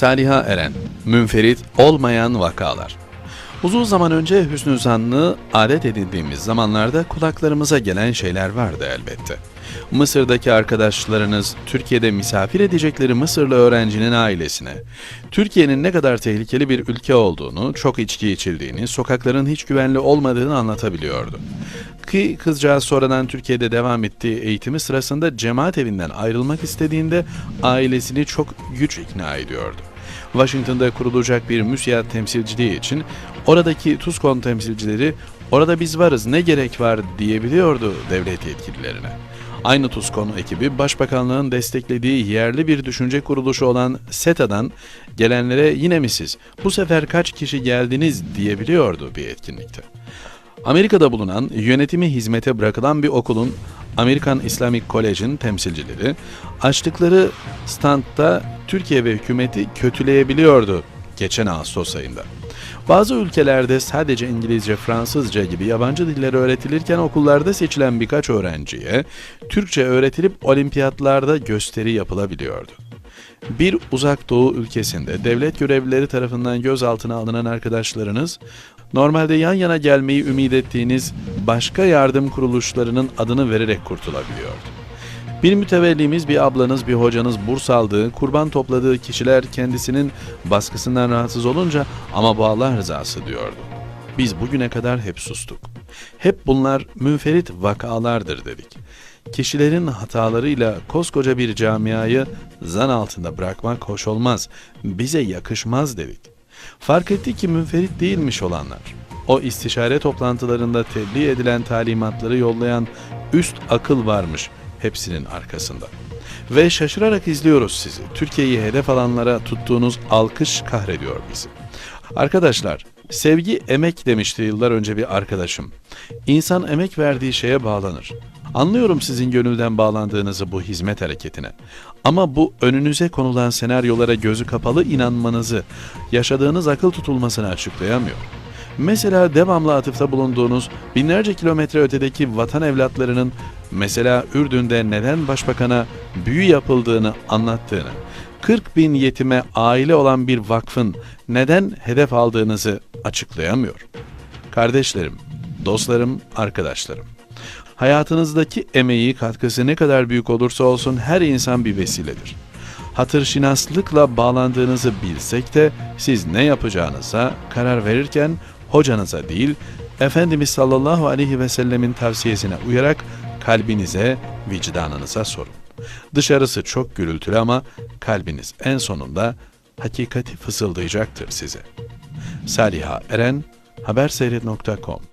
Saliha Eren, münferit olmayan vakalar. Uzun zaman önce hüsnü zannı adet edindiğimiz zamanlarda kulaklarımıza gelen şeyler vardı elbette. Mısır'daki arkadaşlarınız Türkiye'de misafir edecekleri Mısırlı öğrencinin ailesine, Türkiye'nin ne kadar tehlikeli bir ülke olduğunu, çok içki içildiğini, sokakların hiç güvenli olmadığını anlatabiliyordu. Ki kızcağız sonradan Türkiye'de devam ettiği eğitimi sırasında cemaat evinden ayrılmak istediğinde ailesini çok güç ikna ediyordu. Washington'da kurulacak bir müsiyat temsilciliği için oradaki TUSKON temsilcileri orada biz varız ne gerek var diyebiliyordu devlet yetkililerine. Aynı TUSKON ekibi Başbakanlığın desteklediği yerli bir düşünce kuruluşu olan SETA'dan gelenlere yine mi siz bu sefer kaç kişi geldiniz diyebiliyordu bir etkinlikte. Amerika'da bulunan yönetimi hizmete bırakılan bir okulun Amerikan Islamic College'in temsilcileri açtıkları standta Türkiye ve hükümeti kötüleyebiliyordu geçen Ağustos ayında. Bazı ülkelerde sadece İngilizce, Fransızca gibi yabancı diller öğretilirken okullarda seçilen birkaç öğrenciye Türkçe öğretilip olimpiyatlarda gösteri yapılabiliyordu. Bir uzak doğu ülkesinde devlet görevlileri tarafından gözaltına alınan arkadaşlarınız, normalde yan yana gelmeyi ümit ettiğiniz başka yardım kuruluşlarının adını vererek kurtulabiliyordu. Bir mütevellimiz, bir ablanız, bir hocanız burs aldığı, kurban topladığı kişiler kendisinin baskısından rahatsız olunca ama bu Allah rızası diyordu. Biz bugüne kadar hep sustuk. Hep bunlar münferit vakalardır dedik. Kişilerin hatalarıyla koskoca bir camiayı zan altında bırakmak hoş olmaz, bize yakışmaz dedik. Fark ettik ki münferit değilmiş olanlar. O istişare toplantılarında tebliğ edilen talimatları yollayan üst akıl varmış hepsinin arkasında. Ve şaşırarak izliyoruz sizi. Türkiye'yi hedef alanlara tuttuğunuz alkış kahrediyor bizi. Arkadaşlar, sevgi emek demişti yıllar önce bir arkadaşım. İnsan emek verdiği şeye bağlanır. Anlıyorum sizin gönülden bağlandığınızı bu hizmet hareketine. Ama bu önünüze konulan senaryolara gözü kapalı inanmanızı, yaşadığınız akıl tutulmasını açıklayamıyor. Mesela devamlı atıfta bulunduğunuz binlerce kilometre ötedeki vatan evlatlarının mesela Ürdün'de neden başbakana büyü yapıldığını anlattığını, 40 bin yetime aile olan bir vakfın neden hedef aldığınızı açıklayamıyor. Kardeşlerim, dostlarım, arkadaşlarım. Hayatınızdaki emeği, katkısı ne kadar büyük olursa olsun her insan bir vesiledir. Hatırşinaslıkla bağlandığınızı bilsek de siz ne yapacağınıza karar verirken hocanıza değil, Efendimiz sallallahu aleyhi ve sellemin tavsiyesine uyarak kalbinize, vicdanınıza sorun. Dışarısı çok gürültülü ama kalbiniz en sonunda hakikati fısıldayacaktır size. Saliha Eren, haberseyret.com